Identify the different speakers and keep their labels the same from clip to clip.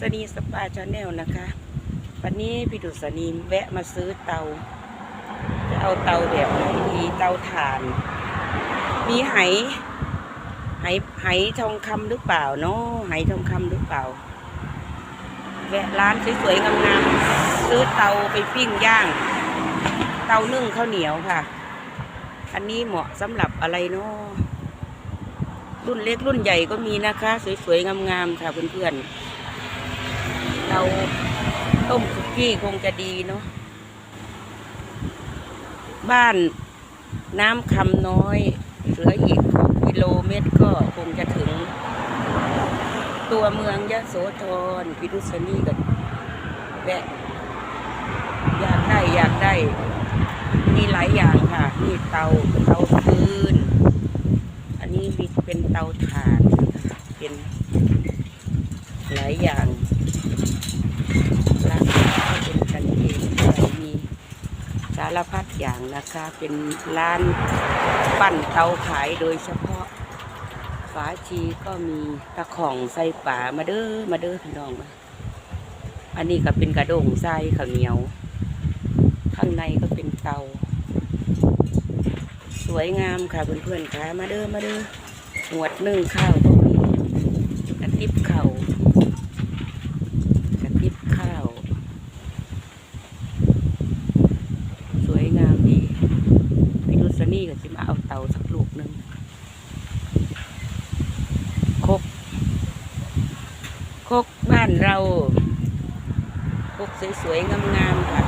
Speaker 1: ษณีสปาชาแนลนะคะ วันนี้พี่ดุษณีแวะมาซื้อเตา จะเอาเตาแบบไหนดีเตาถ่าน มีไหไหไหทองคำหรือเปล่าเนาะไหทองคำหรือเปล่า แวะร้านสวยๆงามๆซื้อเตาไปปิ้งย่าง เตานึ่งข้าวเหนียวค่ะ อันนี้เหมาะสำหรับอะไรเนาะรุ่นเล็กรุ่นใหญ่ก็มีนะคะ สวยๆงามๆค่ะเพื่อนๆ เราต้มสุกี้คงจะดีเนาะบ้านน้ำคำน้อยเหลืออีก6กิโลเมตรก็คงจะถึง ตัวเมืองยะโสธรพิรุษณีกันแวะอยากได้อยากได้ มีหลายอย่างค่ะมีเตาเตาฟืน อันนี้มีเป็นเตาถ่าน เป็นหลายอย่าง ราคาเป็นกันเองมีสารพัดอย่างนะคะ เป็นร้านปั้นเตาขายโดยเฉพาะฝาชีก็มีตะของใส่ป่ามาเด้อมาเด้อพี่น้องมาอันนี้ก็เป็นกระดงใส่ข้าวเหนียว ข้างในก็เป็นเตา สวยงามค่ะเพื่อนๆค่ะมาเด้อมาเด้อหวดนึ่งข้าวก็ระติบข้าวกระติบข้าว สวยงามดีพี่รุษนี่ก็จะมาเอาเตาสักลูกหนึ่งคกค กบ้านเราคกสวยๆงามๆค่ะ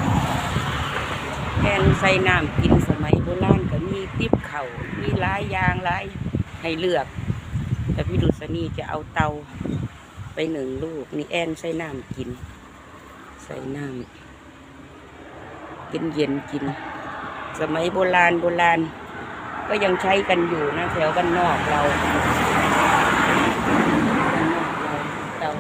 Speaker 1: แกงใส่น้ำกินสมัยโบราณก็มีติบเข่ามีหลายอย่างหลายให้เลือก แต่พี่ดุษณีจะเอาเตาไปหนึ่งลูกนี่แอนใส่น้ำกิน ใส่น้ำกินเย็นกิน สมัยโบราณโบราณ ก็ยังใช้กันอยู่นะแถวบ้านนอกเราเตา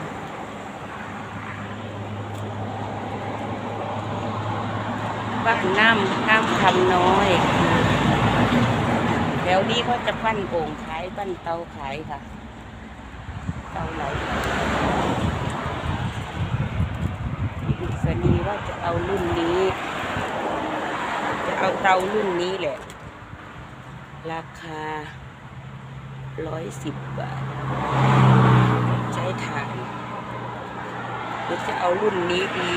Speaker 1: วักน้ำน้ำคำน้อย แถวนี้เขาจะปั้นโป่งขายปั้นเตาขายค่ะ เตาไหลพี่ดุษณีว่าจะเอารุ่นนี้ จะเอาเตารุ่นนี้แหละ ราคาร้อยสิบบาท ใช้ถ่านหรือจะเอารุ่นนี้ดี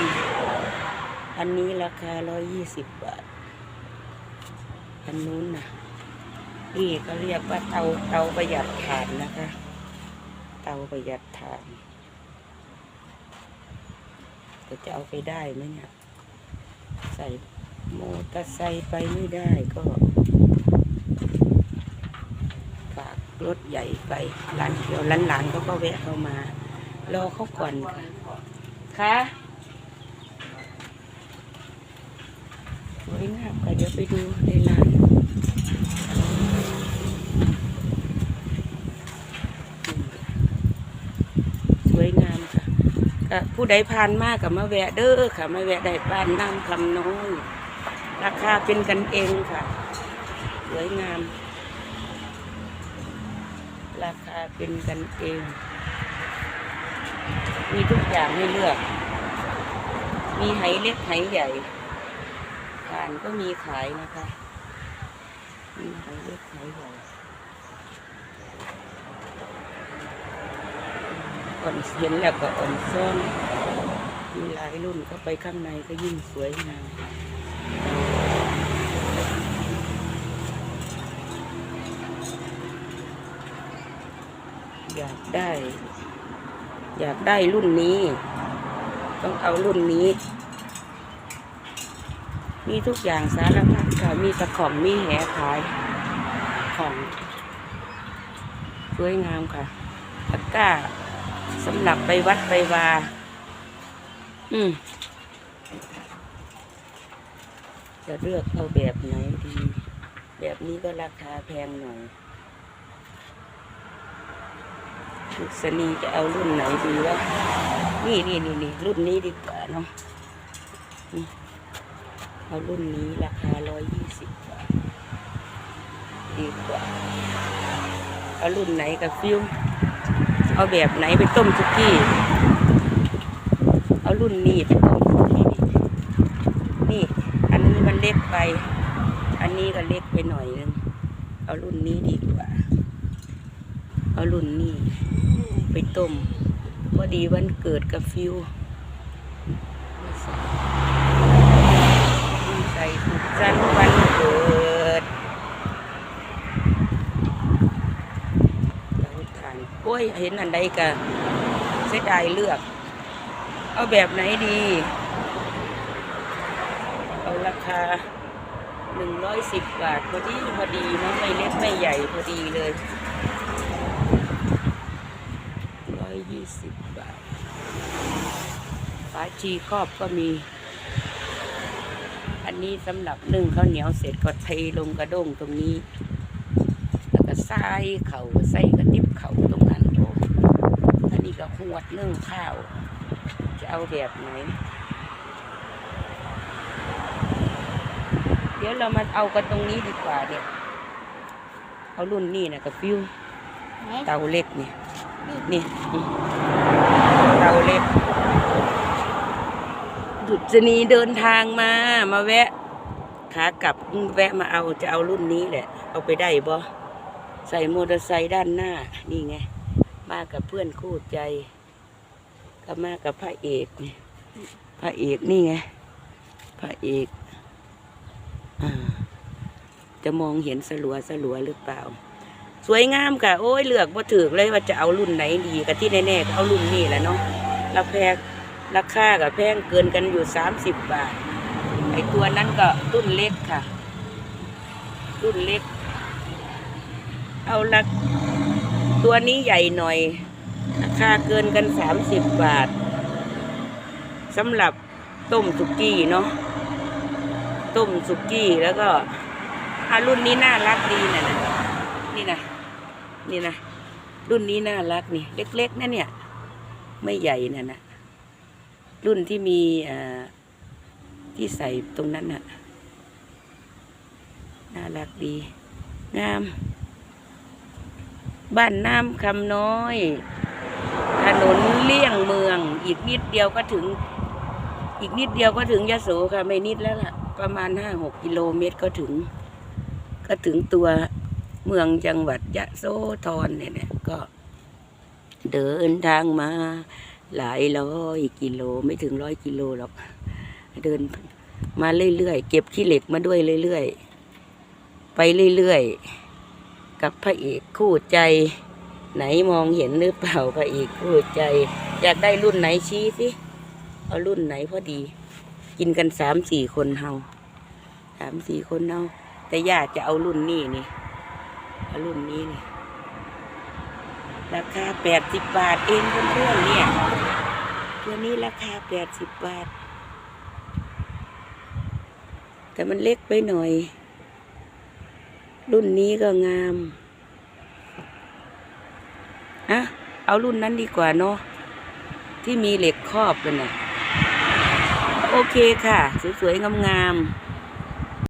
Speaker 1: อันนี้ราคาร้อยยี่สิบบาท อันนู้นนะนี่ก็เรียกว่าเตาเตาประหยัดถ่านนะคะ เตาประหยัดถ่านก็จะเอาไปได้ไหมเนี่ย ใส่โมเตอร์ไซค์ไปไม่ได้ก็ฝากรถใหญ่ไปร้านเดียวร้านหลานๆเขาก็แวะเข้ามา รอเขาก่อนค่ะค่ะ วยงามค่ะเดี๋ยวไปดูในร้านสวยงามค่ะก็ผู้ใดผ่านมากกับมาแวะเด้อค่ะมาแวะได้บ้านน้ำคำน้อยราคาเป็นกันเองค่ะ สวยงาม ราคาเป็นกันเอง มีทุกอย่างให้เลือก มีไหเล็กไหใหญ่านก็มีขายนะคะมีหอยเล็กหอยใหญ่อ่อนเห็นแล้วก็อ่อนซ่อนมีหลายรุ่นเข้าไปข้างในก็ยิ่งสวยงามอยากได้ อยากได้รุ่นนี้ ต้องเอารุ่นนี้ มีทุกอย่างสารพัดค่ะมีตะของมีแหขายของสวยงามค่ะตะกร้าสำหรับไปวัดไปวา อืมจะเลือกเอาแบบไหนดี แบบนี้ก็ราคาแพงหน่อยลูกสนีจะเอารุ่นไหนดีวะนี่นี่นี่นี่รุ่นนี้ดีกว่าเนาะ เอารุ่นนี้ราคาร้อยยี่สิบาท ดีกว่า เอารุ่นไหนกับฟิวเอาแบบไหนไปต้มสุกี้ เอารุ่นนี้ไปต้มนี่นี่ อันนี้มันเล็กไป อันนี้ก็เล็กไปหน่อยนึง เอารุ่นนี้ดีกว่า เอารุ่นนี้ไปต้มพอดีวันเกิดกับฟิวใส่สุขสันต์วันเกิดเราทานโอ้ ยเห็นอันใดกันเสียดายเลือก เอาแบบไหนดี เอาราคาหนึ่งร้อยสิบบาทพอดีพอดีเนาะไม่เล็กไม่ใหญ่พอดีเลยร้อยยี่สิบบาทฝาชีครอบก็มี อันนี้สำหรับนึ่งข้าวเหนียวเสร็จก็เทลงกระด้งตรงนี้ แล้วก็ใส่เข่าใส่กระติบเข่าตรงนั้น โอ้อันนี้ก็หวดนึ่งข้าว จะเอาแบบไหน เดี๋ยวเรามาเอากันตรงนี้ดีกว่าเนี่ยเอารุ่นนี้นะกับฟิว
Speaker 2: ไหน
Speaker 1: เตาเล็กเนี่ยนี่อืมเตาเล็กดุษณีเดินทางมา มาแวะ ขากลับแวะมาเอาจะเอารุ่นนี้แหละ เอาไปได้บ่ใส่มอเตอร์ไซค์ด้านหน้า นี่ไง มากับเพื่อนคู่ใจก็มากับพระเอกนี่พระเอกนี่ไงพระเอกอจะมองเห็นสลัวสลัวหรือเปล่า สวยงามค่ะ โอ้ยเลือกบ่ถือเลยว่าจะเอารุ่นไหนดีกับที่แน่ๆก็เอารุ่นนี้แหละเนาะราคาราคากับแพงเกินกันอยู่สามสิบบาทไอตัวนั้นก็รุ่นเล็กค่ะ รุ่นเล็ก เอาละ ตัวนี้ใหญ่หน่อย ราคาเกินกันสามสิบบาทสำหรับต้มสุกี้เนาะต้มสุกี้แล้วก็อารุ่นนี้น่ารักดีนะนะนี่นะนี่นะรุ่นนี้น่ารักนี่ เล็กๆนะเนี่ย ไม่ใหญ่นะนะรุ่นที่มีอ่าที่ใส่ตรงนั้นน่ะน่ารักดี งาม บ้านน้ำคำน้อย ถนนเลี่ยงเมือง อีกนิดเดียวก็ถึง อีกนิดเดียวก็ถึงยะโสค่ะ ไม่นิดแล้วล่ะ ประมาณห้าหกกิโลเมตรก็ถึง ก็ถึงตัวเมืองจังหวัดยะโสธรเนี่ยเนี่ยก็ เดินทางมา หลายร้อยกิโลไม่ถึงร้อยกิโลหรอก เดินมาเรื่อยๆเก็บขี้เหล็กมาด้วยเรื่อยๆไปเรื่อยๆ กับพระเอกคู่ใจ ไหนมองเห็นหรือเปล่าพระเอกคู่ใจ อยากได้รุ่นไหนชี้สิเอารุ่นไหนพอดี กินกันสามสี่คนเฮาสามสี่คนเฮาแต่ย่าจะเอารุ่นนี้นี่เอารุ่นนี้นี่ราคาแปดสิบบาทเองเพื่อนๆเนี่ยตัวนี้ราคาแปดสิบบาท แต่มันเล็กไปหน่อย รุ่นนี้ก็งามอะเอารุ่นนั้นดีกว่าเนาะ ที่มีเหล็กครอบกันน่ะโอเคค่ะ สวยๆ งามๆ